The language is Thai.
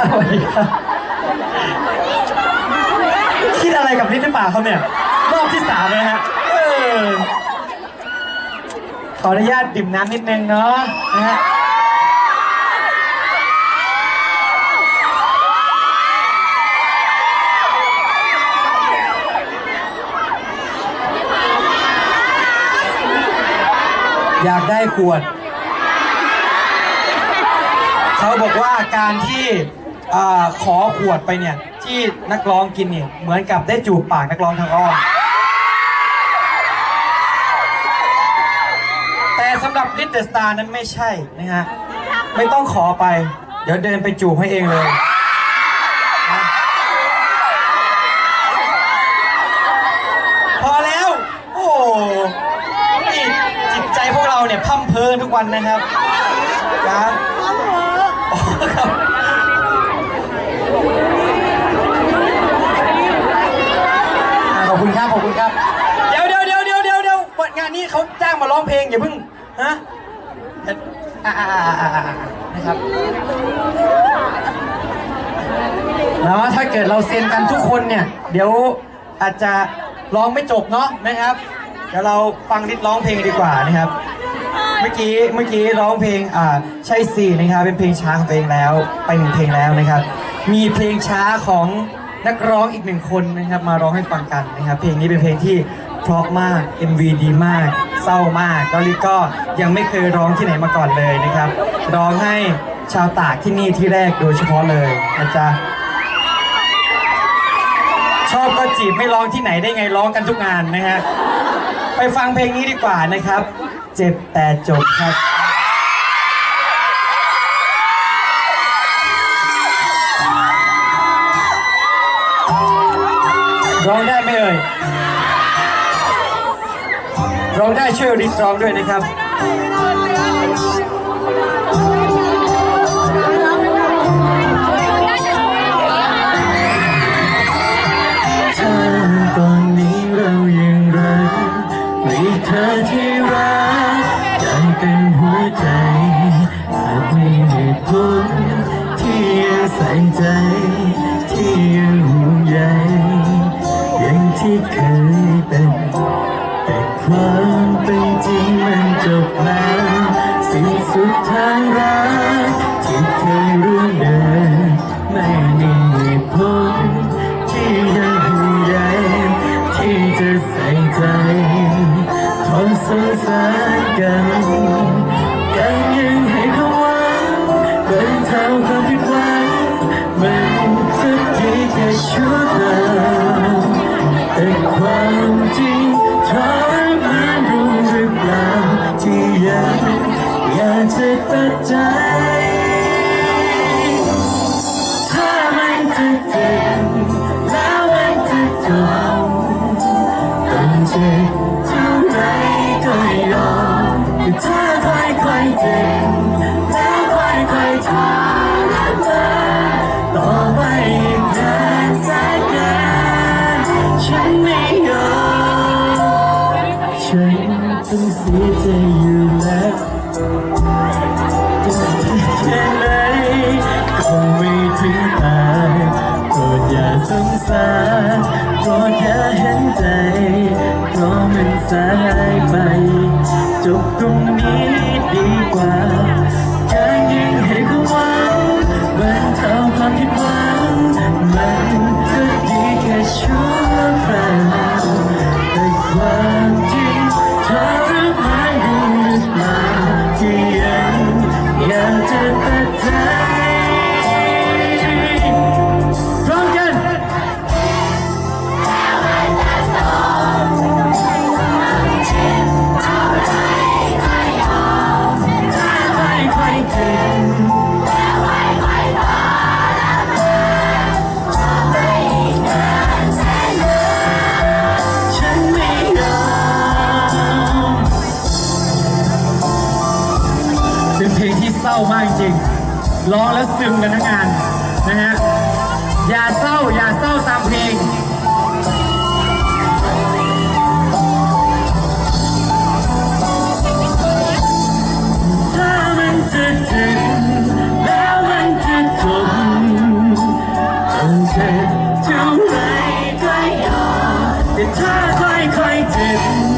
สวัสดีครับคิดอะไรกับลิ้นหรือเปล่าครับเนี่ยรอบที่สามเลยฮะเออขออนุญาตดื่มน้ำนิดนึงเนาะนะฮะอยากได้ขวด เขาบอกว่าการที่ อ่าขอขวดไปเนี่ย ที่นักร้องกินเนี่ยเหมือนกับได้จูบปากนักร้องทางอ้อมแต่สำหรับลิ t เดอ s สตาร์นั้นไม่ใช่นะฮะไม่ต้องขอไป เดี๋ยวเดินไปจูบให้เองเลยนะพอแล้ว โอ้โหนี่จิตใจพวกเราเนี่ยพั่มเพลินทุกวันนะครับครับอ๋อครับอ่าขอบ ครับขอบคุณครับเดี๋ยวเดี๋ยวเดี๋ยวเดี๋ยวเดี๋ยวเดี๋ยวงานนี้เขาจ้างมาร้องเพลงอย่าเพิ่งฮะเดี๋ยวอ่าอ่าอ่าอ่าอ่านะครับแล้วถ้าเกิดเราเซ็นกันทุกคนเนี่ย เดี๋ยวอาจจะร้องไม่จบเนาะนะครับ เดี๋ยวเราฟังลิศร้องเพลงดีกว่านะครับ เมื่อกี้เมื่อกี้ร้องเพลงอ่าใช่สินะครับ เป็นเพลงช้าของตัวเองแล้ว ไปหนึ่งเพลงแล้วนะครับ มีเพลงช้าของ นักร้องอีกหนึ่งคนนะครับมาร้องให้ฟังกันนะครับ เพลงนี้เป็นเพลงที่เพราะมาก MV ดีมาก เศร้ามากแล้วลิศก็ยังไม่เคยร้องที่ไหนมาก่อนเลยนะครับ ร้องให้ชาวตากที่นี่ที่แรกโดยเฉพาะเลยนะจ๊ะชอบก็จีบไม่ร้องที่ไหนได้ไงร้องกันทุกงานนะฮะไปฟังเพลงนี้ดีกว่านะครับ เจ็บแต่จบครับ ร้องได้ไหมเอ่ยร้องได้ช่วยริสร้องด้วยนะครับถ้าตอนนี้เรายังรักมีเธอที่รักใจ เคยเป็น แต่ความเป็นจริงมันจบแล้วสิ้นสุดทางรักที่เคยร่วมเดินไม่มีผลที่ยังห่วงใยที่จะใส่ใจทนสงสารกัน ใจ ถ้ามันจะเจ็บแล้วมันจะจบต้องเจ็บเท่าไรก็ยอมแต่ถ้าค่อยๆเจ็บแล้วค่อยๆทรมานต่อไปอีกนานแสนนานฉันไม่ยอมฉันต้องเสียใจอยู่แล้ว คงไม่ถึงตายโปรดอย่าสงสารโปรดอย่าเห็นใจเพราะมันสายไป จบตรงนี้ดีกว่า ร้องและซึมกันทั้งงานนะฮะอย่าเศร้าอย่าเศร้าตามเพลงถ้ามันจะถึงแล้วมันจะจบคงเจ็เท่าไรก็ยอมแต่ถ้าค่อยค่ๆเจ็บ